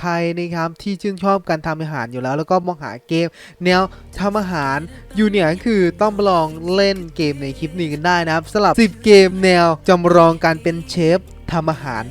ใครนะครับที่ชื่นชอบการทำอาหารอยู่แล้ว แล้วก็มองหาเกม แนวทำอาหารอยู่เนี่ยก็คือต้องมาลองเล่นเกมในคลิปนี้กันได้นะครับสำหรับ 10 เกมแนวจำลองการเป็นเชฟทำอาหาร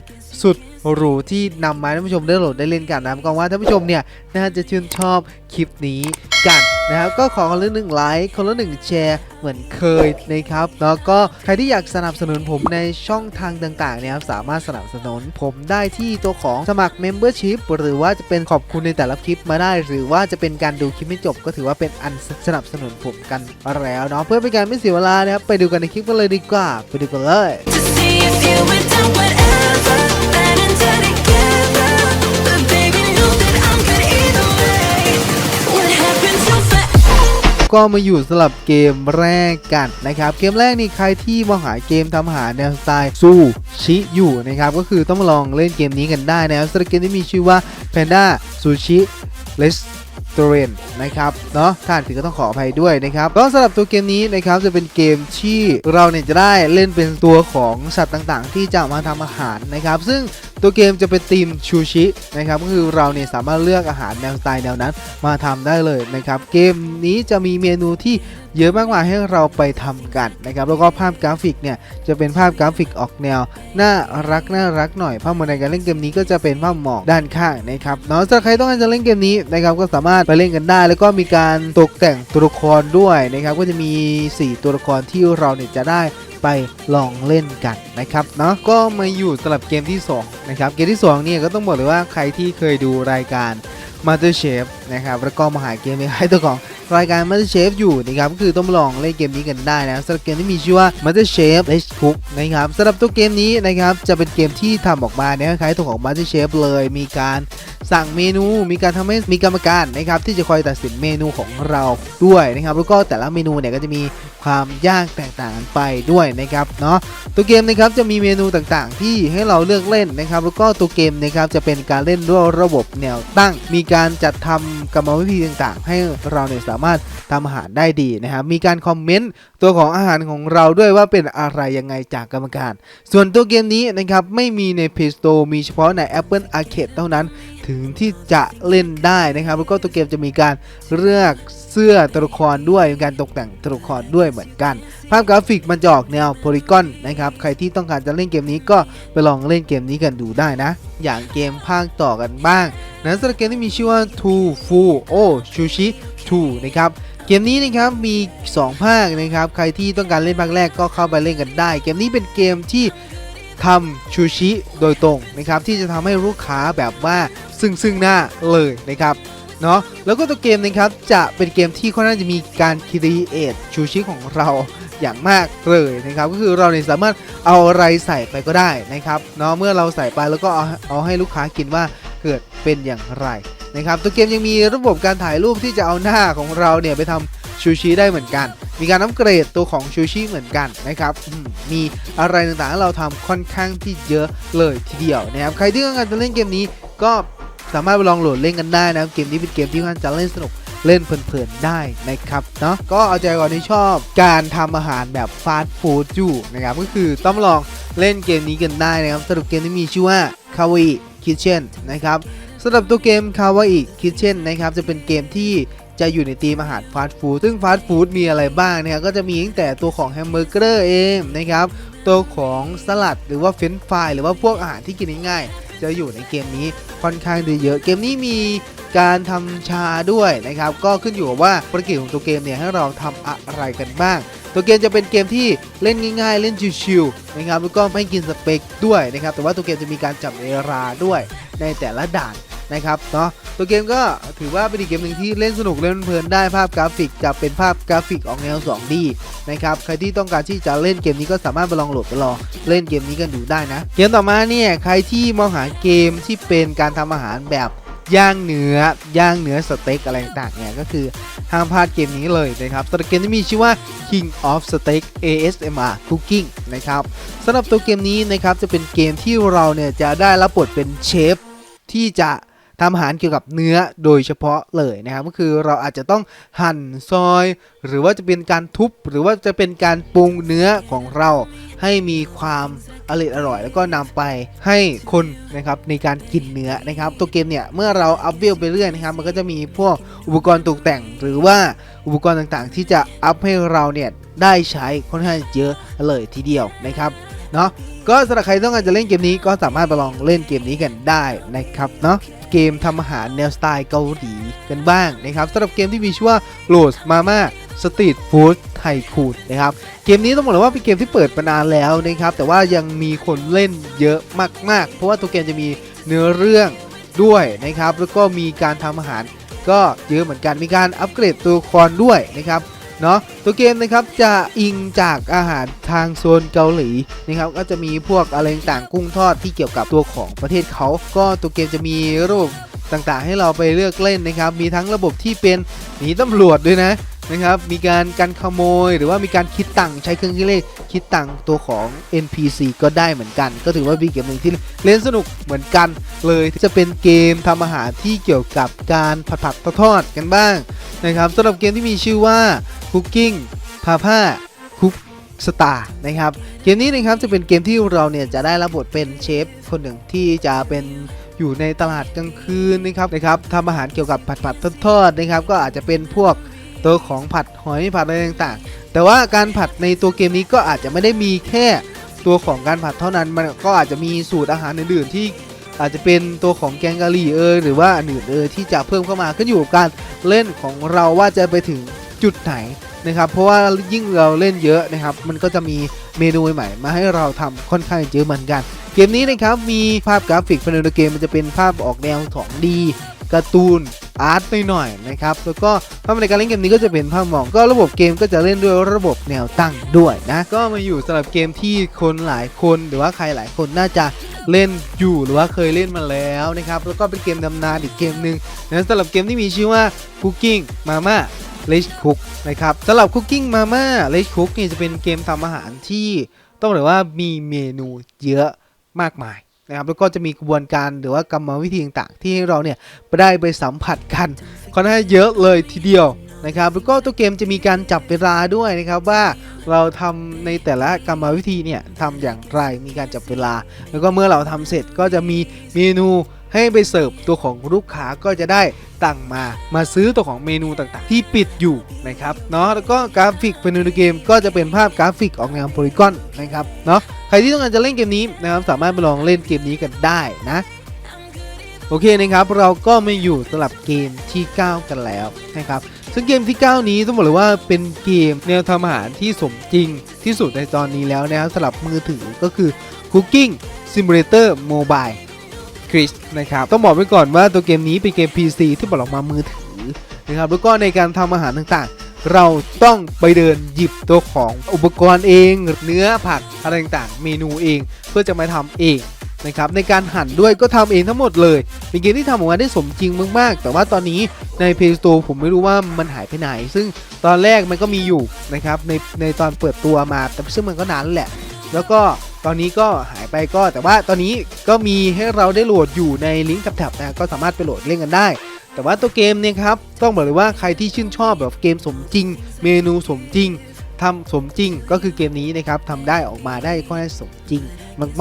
สุด หรูที่นำมาให้ท่านผู้ชมได้โหลดได้เล่นกันนะครับก็หวังว่าท่านผู้ชมเนี่ยน่าจะชื่นชอบคลิปนี้กันนะครับก็ขอคนละหนึ่งไลค์คนละหนึ่งแชร์เหมือนเคยนะครับแล้วก็ใครที่อยากสนับสนุนผมในช่องทางต่างๆเนี่ยครับสามารถสนับสนุนผมได้ที่ตัวของสมัคร Membership หรือว่าจะเป็นขอบคุณในแต่ละคลิปมาได้ หรือว่าจะเป็นการดูคลิปไม่จบก็ถือว่าเป็นอันสนับสนุนผมกันแล้วเนาะเพื่อเป็นการไม่เสียเวลานะครับไปดูกันในคลิปกันเลยดีกว่า ไปดูกันเลย ก็มาอยู่สำหรับเกมแรกกันนะครับเกมแรกนี่ใครที่มองหาเกมทำอาหารแนวสไตล์ซูชิอยู่นะครับก็คือต้องมาลองเล่นเกมนี้กันได้นะครับสำหรับเกมที่มีชื่อว่า Panda Sushi Restaurant นะครับเนาะถ้าอ่านผิดก็ต้องขออภัยด้วยนะครับก็สำหรับตัวเกมนี้นะครับจะเป็นเกมที่เราเนี่ยจะได้เล่นเป็นตัวของสัตว์ต่างๆ ที่จะมาทำอาหารนะครับ ซึ่ง ตัวเกมจะเป็นธีมชูชินะครับก็คือเราเนี่ยสามารถเลือกอาหารแนวสไตล์แนวนั้นมาทำได้เลยนะครับ เกมนี้จะมีเมนูที่เยอะมากมายให้เราไปทำกันนะครับแล้วก็ภาพกราฟิกเนี่ยจะเป็นภาพกราฟิกออกแนวน่ารักน่ารักหน่อยภาพโมในการเล่นเกมนี้ก็จะเป็นภาพหมอกด้านข้างนะครับเนาะถ้าใครต้องการจะเล่นเกมนี้นะครับก็สามารถไปเล่นกันได้ แล้วก็มีการตกแต่งตัวละครด้วยนะครับก็จะมี 4 ตัวละครที่เราเนี่ยจะได้ไปลองเล่นกันนะครับเนาะก็มาอยู่สำหรับเกมที่สองนะครับเกมที่สองเนี่ยก็ต้องบอกเลยว่าใครที่เคยดูรายการ Master Chef นะครับแล้วก็มาหาเกมให้ตัวของรายการ Master Chef อยู่นะครับก็คือต้องลองเล่นเกมนี้กันได้นะสำหรับเกมที่มีชื่อว่า Master Chef Let's Cook นะครับสำหรับตัวเกมนี้นะครับจะเป็นเกมที่ทำออกมาเนี่ยคล้ายๆตัวของ Master Chef เลยมีการสั่งเมนูมีการทำให้มีกรรมการนะครับที่จะคอยตัดสินเมนูของเราด้วยนะครับแล้วก็แต่ละเมนูเนี่ยก็จะมีความยากแตกต่างกันไปด้วยนะครับเนาะตัวเกมนะครับจะมีเมนูต่างๆ ที่ให้เราเลือกเล่นนะครับแล้วก็ตัวเกมนะครับจะเป็นการเล่นด้วยระบบแนวตั้งมีการจัดทำกรรมวิธีต่างๆ ให้เราเนี่ยสามารถทำอาหารได้ดีนะครับมีการคอมเมนต์ตัวของอาหารของเราด้วยว่าเป็นอะไรยังไงจากกรรมการ ส่วนตัวเกมนี้นะครับไม่มีใน Play Store มีเฉพาะใน Apple Arcade เท่านั้นถึงที่จะเล่นได้นะครับ แล้วก็ตัวเกมจะมีการเลือกเสื้อตัวละครด้วยการตกแต่งตัวละครด้วยเหมือนกัน ภาพกราฟิกมันจะออกแนวโพลีกอนนะครับใครที่ต้องการจะเล่นเกมนี้ก็ไปลองเล่นเกมนี้กันดูได้นะ อย่างเกมภาคต่อกันบ้าง นะสำหรับเกมที่มีชื่อว่า Two Full O Sushi 2นะครับเกมนี้นะครับมี 2 ภาคนะครับใครที่ต้องการเล่นภาคแรกก็เข้าไปเล่นกันได้ เกมนี้เป็นเกมที่ทำชูชิโดยตรงนะครับที่จะทำให้ลูกค้าแบบว่าซึ่งซึ่งหน้าเลยนะครับเนาะแล้วก็ตัวเกมนะครับจะเป็นเกมที่ค่อนข้างจะมีการครีเอทชูชิของเราอย่างมากเลยนะครับก็คือเราเนี่ยสามารถเอาอะไรใส่ไปก็ได้นะครับเนาะเมื่อเราใส่ไปแล้วก็เอาเอาให้ลูกค้ากินว่าเกิด เป็นอย่างไรนะครับตัวเกมยังมีระบบการถ่ายรูปที่จะเอาหน้าของเราเนี่ยไปทำชูชิได้เหมือนกัน มีการอัปเกรดตัวของชูชิเหมือนกันนะครับ มีอะไรต่างๆให้เราทำค่อนข้างที่เยอะเลยทีเดียวนะครับ ใครที่ต้องการจะเล่นเกมนี้ก็สามารถไปลองโหลดเล่นกันได้นะครับ เกมนี้เป็นเกมที่ค่อนจะเล่นสนุกเล่นเพลินๆได้นะครับเนาะ ก็เอาใจก่อนที่ชอบการทำอาหารแบบฟาสต์ฟู้ดอยู่นะครับ ก็คือต้องลองเล่นเกมนี้กันได้นะครับสำหรับเกมที่มีชื่อว่า Kawaii Kitchen นะครับ สำหรับตัวเกม Kawaii Kitchen นะครับจะเป็นเกมที่จะอยู่ในธีมอาหารฟาสต์ฟู้ดซึ่งฟาสต์ฟู้ดมีอะไรบ้างนะครับก็จะมีตั้งแต่ตัวของแฮมเบอร์เกอร์เองนะครับตัวของสลัดหรือว่าเฟรนฟรายหรือว่าพวกอาหารที่กินง่ายๆจะอยู่ในเกมนี้ค่อนข้างดีเยอะ เกมนี้มีการทำชาด้วยนะครับก็ขึ้นอยู่กับว่าภารกิจของตัวเกมเนี่ยให้เราทำอะไรกันบ้าง ตัวเกมจะเป็นเกมที่เล่นง่าย ๆ เล่นชิวๆนะครับแล้วก็ไม่กินสเปคด้วยนะครับแต่ว่าตัวเกมจะมีการจับเวลาด้วยในแต่ละด่าน นะครับเนาะตัวเกมก็ถือว่าเป็นอีกเกมหนึ่งที่เล่นสนุกเล่นเพลินได้ภาพกราฟิกจะเป็นภาพกราฟิกออกแนว 2D นะครับใครที่ต้องการที่จะเล่นเกมนี้ก็สามารถไปลองโหลดไปลองเล่นเกมนี้กันดูได้นะเกมต่อมาเนี่ยใครที่มองหาเกมที่เป็นการทำอาหารแบบย่างเนื้อย่างเนื้อสเต็กอะไรต่างๆเนี่ยก็คือห้ามพลาดเกมนี้เลยนะครับตัวเกมที่มีชื่อว่า King of Steak ASMR Cooking นะครับสำหรับตัวเกมนี้นะครับจะเป็นเกมที่เราเนี่ยจะได้รับบทเป็นเชฟที่จะ ทำอาหารเกี่ยวกับเนื้อโดยเฉพาะเลยนะครับก็คือเราอาจจะต้องหั่นซอย หรือว่าจะเป็นการทุบ หรือว่าจะเป็นการปรุงเนื้อของเราให้มีความอร่อยอร่อย แล้วก็นำไปให้คนนะครับในการกินเนื้อนะครับตัวเกมเนี่ยเมื่อเราอัพเวลไปเรื่อยนะครับมันก็จะมีพวกอุปกรณ์ตกแต่ง หรือว่าอุปกรณ์ต่างๆ ที่จะอัพให้เราเนี่ยได้ใช้ค่อนข้างเยอะเลยทีเดียวนะครับเนาะก็สำหรับใครต้องการจะเล่นเกมนี้ก็สามารถไปลองเล่นเกมนี้กันได้นะครับเนาะ เกมทำอาหารแนวสไตล์เกาหลีกันบ้างนะครับสำหรับเกมที่มีชื่อว่าโ o สมาม่าสตรีทฟู้ดไทคูนนะครับเกมนี้ต้องบอกเลยว่าเป็นเกมที่เปิดมานานแล้วนะครับแต่ว่ายังมีคนเล่นเยอะมากๆ เพราะว่าตัวเกมจะมีเนื้อเรื่องด้วยนะครับแล้วก็มีการทำอาหารก็เยอะเหมือนกันมีการอัปเกรดตัวละครด้วยนะครับ เนาะตัวเกมนะครับจะอิงจากอาหารทางโซนเกาหลีนะครับก็จะมีพวกอะไรต่างกุ้งทอดที่เกี่ยวกับตัวของประเทศเขา ก็ตัวเกมจะมีรูปต่างๆ ให้เราไปเลือกเล่นนะครับ มีทั้งระบบที่เป็นหนีตำรวจด้วยนะ นะครับ มีการกันขโมยหรือว่ามีการคิดตังค์ใช้เครื่องคิดเลขคิดตังค์ตัวของ NPC ก็ได้เหมือนกัน ก็ถือว่าเป็นเกมหนึ่งที่เล่นสนุกเหมือนกันเลยจะเป็นเกมทำอาหารที่เกี่ยวกับการผัดผัดทอดกันบ้างนะครับสำหรับเกมที่มีชื่อว่า Cooking Papa Cook Star นะครับเกมนี้นะครับจะเป็นเกมที่เราเนี่ยจะได้รับบทเป็นเชฟคนหนึ่งที่จะเป็นอยู่ในตลาดกลางคืนนะครับนะครับทำอาหารเกี่ยวกับผัดผัดทอดๆนะครับ ก็อาจจะเป็นพวก ตัวของผัดหอยผัดอะไรต่างๆ แต่ว่าการผัดในตัวเกมนี้ก็อาจจะไม่ได้มีแค่ตัวของการผัดเท่านั้น มันก็อาจจะมีสูตรอาหารอื่นๆที่อาจจะเป็นตัวของแกงกะหรี่เอยหรือว่าอื่นเอยที่จะเพิ่มเข้ามาขึ้นอยู่กับการเล่นของเราว่าจะไปถึงจุดไหนนะครับ เพราะว่ายิ่งเราเล่นเยอะนะครับ มันก็จะมีเมนูใหม่ๆมาให้เราทำค่อนข้างเยอะเหมือนกัน เกมนี้นะครับมีภาพกราฟิกภายในตัวเกมมันจะเป็นภาพออกแนว 2D การ์ตูน อาร์ตหน่อยๆนะครับแล้วก็ภาพในการเล่นเกมนี้ก็จะเป็นภาพมองก็ระบบเกมก็จะเล่นด้วยระบบแนวตั้งด้วยนะก็มาอยู่สำหรับเกมที่คนหลายคนหรือว่าใครหลายคนน่าจะเล่นอยู่หรือว่าเคยเล่นมาแล้วนะครับแล้วก็เป็นเกมดำนานอีกเกมหนึ่งนะสำหรับเกมที่มีชื่อว่า Cooking Mama l e t Cook นะครับสำหรับ Cooking Mama l e t Cook นี่จะเป็นเกมทำอาหารที่ต้องบอกเลยว่ามีเมนูเยอะมากมาย นะครับแล้วก็จะมีกระบวนการหรือว่ากรรมวิธีต่างๆ ที่ให้เราเนี่ยได้ไปสัมผัสกันค่อนข้างเยอะเลยทีเดียวนะครับแล้วก็ตัวเกมจะมีการจับเวลาด้วยนะครับว่าเราทำในแต่ละกรรมวิธีเนี่ยทำอย่างไรมีการจับเวลา แล้วก็เมื่อเราทำเสร็จก็จะมีเมนู ให้ไปเสิร์ฟตัวของลูกค้าก็จะได้ตังมามาซื้อตัวของเมนูต่างๆ ที่ปิดอยู่นะครับเนาะแล้วก็กราฟิกภายในเกมก็จะเป็นภาพกราฟิกออกแนวโพลีกอนนะครับเนาะใครที่ต้องการจะเล่นเกมนี้นะครับสามารถไปลองเล่นเกมนี้กันได้นะโอเคนะครับเราก็มาอยู่สำหรับเกมที่ 9 กันแล้วนะครับซึ่งเกมที่ 9 นี้ต้องบอกเลยว่าเป็นเกมแนวทำอาหารที่สมจริงที่สุดในตอนนี้แล้วนะครับสำหรับมือถือก็คือ Cooking Simulator Mobile คริสนะครับต้องบอกไว้ก่อนว่าตัวเกมนี้เป็นเกม PC ที่ปลอยออกมามือถือนะครับแล้วก็ในการทำอาหารต่างๆ เราต้องไปเดินหยิบตัวของอุปกรณ์เองเนื้อผักอะไรต่างๆ เมนูเองเพื่อจะมาทำเองนะครับในการหั่นด้วยก็ทำเองทั้งหมดเลย เป็นเกมที่ทำออกมาได้สมจริงมากๆ แต่ว่าตอนนี้ใน Play Store ผมไม่รู้ว่ามันหายไปไหน ซึ่งตอนแรกมันก็มีอยู่นะครับในในตอนเปิดตัวมาแต่ซึ่งมันก็นานแล้วแหละ แล้วก็ ตอนนี้ก็หายไปก็แต่ว่าตอนนี้ก็มีให้เราได้โหลดอยู่ในลิงก์แถบๆนะก็สามารถไปโหลดเล่นกันได้ แต่ว่าตัวเกมเนี่ยครับต้องบอกเลยว่าใครที่ชื่นชอบแบบเกมสมจริง เมนูสมจริงทำสมจริงก็คือเกมนี้นะครับทำได้ออกมาได้ค่อนข้างสมจริง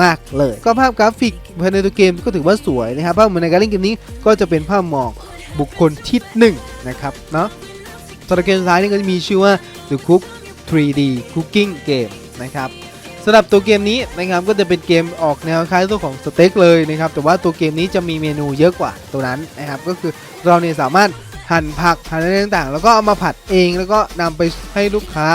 มากๆ เลย ก็ภาพกราฟิกภายในตัวเกมก็ถือว่าสวยนะครับภาพเหมือนในการเล่นเกมนี้ก็จะเป็นภาพหมอกบุคคลที่หนึ่งนะครับเนาะสำหรับเกมท้ายนี่ก็จะมีชื่อว่า The Cook 3D Cooking Game นะครับำหรับตัวเกมนี้นะครับก็จะเป็นเกมออกแนวคล้ายตัวของสเต็กเลยนะครับแต่ว่าตัวเกมนี้จะมีเมนูเยอะกว่าตัวนั้นนะครับก็คือเราเนี่ยสามารถหั่นผักหั่นอะไรต่างๆ แล้วก็เอามาผัดเองแล้วก็นำไปให้ลูกค้า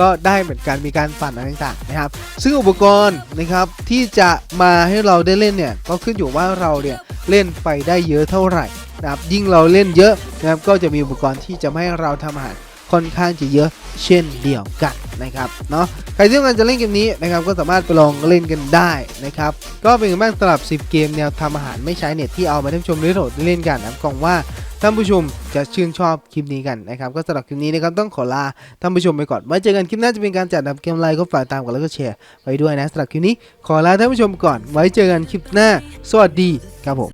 ก็ได้เหมือนกันมีการปั่นอะไรต่างๆนะครับ ซึ่งอุปกรณ์นะครับที่จะมาให้เราได้เล่นเนี่ยก็ขึ้นอยู่ว่าเราเนี่ยเล่นไปได้เยอะเท่าไหร่นะครับยิ่งเราเล่นเยอะนะครับก็จะมีอุปกรณ์ที่จะให้เราทำอาหาร ค่อนข้างจะเยอะเช่นเดียวกันนะครับเนาะใครที่ต้องการจะเล่นเกมนี้นะครับก็สามารถไปลองเล่นกันได้นะครับก็เป็นกันบ้างสำหรับ 10 เกมแนวทำอาหารไม่ใช้เน็ตที่เอามาท่านผู้ชมได้โหลดเล่นกันนะครับกล่องว่าท่านผู้ชมจะชื่นชอบคลิปนี้กันนะครับก็สำหรับคลิปนี้นะครับต้องขอลาท่านผู้ชมไปก่อนไว้เจอกันคลิปหน้าจะเป็นการจัดทำเกมไลน์ก็ฝากตามกันแล้วก็แชร์ไว้ด้วยนะสำหรับคลิปนี้ขอลาท่านผู้ชมก่อนไว้เจอกันคลิปหน้า สวัสดีครับผม